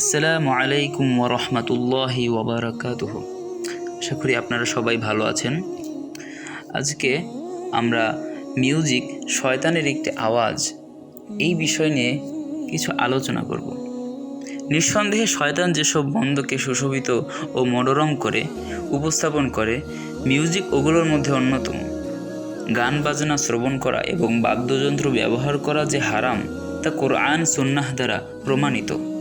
আসসালামু আলাইকুম ওরহমতুল্লাহি ওবরাকাতুহ আশা করি আপনারা সবাই ভালো আছেন। আজকে আমরা মিউজিক শয়তানের একটি আওয়াজ এই বিষয় নিয়ে কিছু আলোচনা করব। নিঃসন্দেহে শয়তান যেসব বন্ধকে সুশোভিত ও মনোরম করে, উপস্থাপন করে, মিউজিক ওগুলোর মধ্যে অন্যতম। গান, বাজনা শ্রবণ করা এবং বাদ্যযন্ত্র ব্যবহার করা যে হারাম, তা কোরআন, সুন্নাহ দ্বারা প্রমাণিত।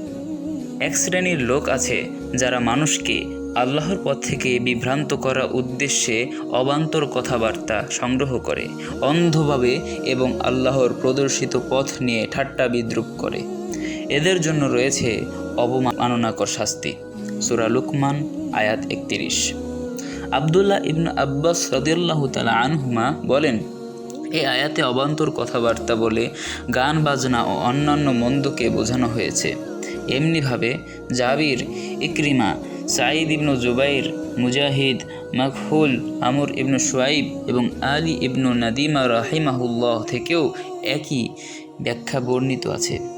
এক শ্রেণির লোক আছে যারা মানুষকে আল্লাহর পথ থেকে বিভ্রান্ত করার উদ্দেশ্যে অবান্তর কথাবার্তা সংগ্রহ করে, অন্ধভাবে এবং আল্লাহর প্রদর্শিত পথ নিয়ে ঠাট্টা বিদ্রুপ করে। এদের জন্য রয়েছে অবমাননাকর শাস্তি। সুরা লুকমান, আয়াত একত্রিশ। আবদুল্লাহ ইবন আব্বাস রদিয়াল্লাহ তালা আনহুমা বলেন এই আয়াতে অবান্তর কথাবার্তা বলে গান, বাজনা ও অন্যান্য মন্দকে বোঝানো হয়েছে। এমনিভাবে জাবির ইকরিমা, সাঈদ ইবনু জুবাইর, মুজাহিদ, মকহুল, আমর ইবনু সোয়াইব এবং আলী ইবনু নাদিমা রাহিমাহুল্লাহ থেকেও একই ব্যাখ্যা বর্ণিত আছে।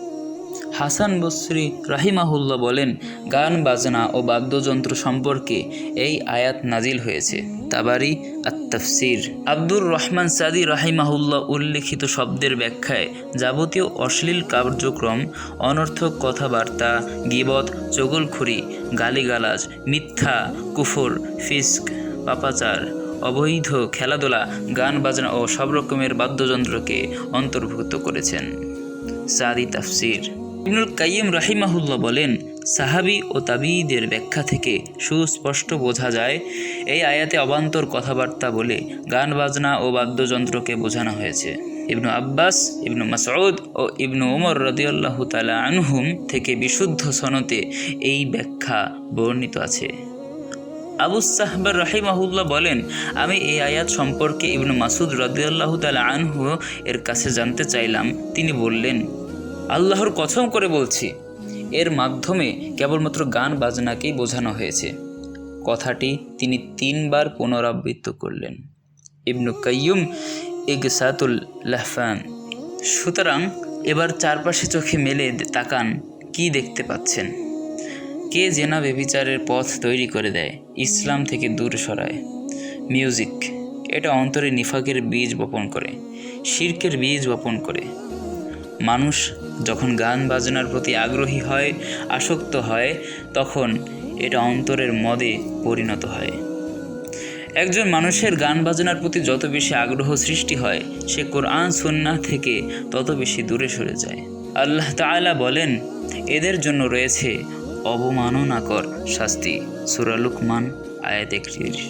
হাসান বসরি রাহিমাহুল্লাহ বলেন, গান, বাজনা ও বাদ্যযন্ত্র সম্পর্কে এই আয়াত নাজিল হয়েছে। তাবারি আত্তাফসির। আব্দুর রহমান সাদি রাহিমাহুল্লাহ উল্লেখিত শব্দের ব্যাখ্যায় যাবতীয় অশ্লীল কার্যক্রম, অনর্থক কথাবার্তা, গিবত, চগলখুরি, গালিগালাজ, মিথ্যা, কুফর, ফিস্ক, পাপাচার, অবৈধ খেলাধুলা, গান, বাজনা ও সব রকমের বাদ্যযন্ত্রকে অন্তর্ভুক্ত করেছেন। সাদি তাফসির। ইবনুল কাইয়িম রাহিমাহুল্লাহ বলেন, সাহাবি ও তাবিদের ব্যাখ্যা থেকে সুস্পষ্ট বোঝা যায়, এই আয়াতে অবান্তর কথাবার্তা বলে গান বাজনা ও বাদ্যযন্ত্রকে বোঝানো হয়েছে। ইবনু আব্বাস, ইবনু মাসউদ ও ইবনু ওমর রদিয়াল্লাহ তালা আনহুম থেকে বিশুদ্ধ সনতে এই ব্যাখ্যা বর্ণিত আছে। আবু সাহবার রাহিমাহুল্লাহ বলেন, আমি এই আয়াত সম্পর্কে ইবনু মাসুদ রদিয়াল্লাহ তালা আনহু এর কাছে জানতে চাইলাম। তিনি বললেন আল্লাহর কথম করে বলছি, এর মাধ্যমে কেবলমাত্র গান বাজনাকেই বোঝানো হয়েছে। কথাটি তিনি তিনবার পুনরাবৃত্ত করলেন। ইবনু কাইয়ুম ইগসাতুল লাহফান, সুতরাং এবার চারপাশে চোখে মেলে তাকান, কি দেখতে পাচ্ছেন? কে জেনা বেবিচারের পথ তৈরি করে দেয়, ইসলাম থেকে দূর সরায়। মিউজিক, এটা অন্তরে নিফাকের বীজ বপন করে, শির্কের বীজ বপন করে। মানুষ যখন গান বাজনার প্রতি আগ্রহী হয়, আসক্ত হয়, তখন এটা অন্তরের মদে পরিণত হয়। একজন মানুষের গান বাজনার প্রতি যত বেশি আগ্রহ সৃষ্টি হয়, সে কোরআন, সুন্নাহ থেকে তত বেশি দূরে সরে যায়। আল্লাহ তাআলা বলেন, এদের জন্য রয়েছে অবমাননাকর শাস্তি। সুরালুকমান আয়াত একত্রিশ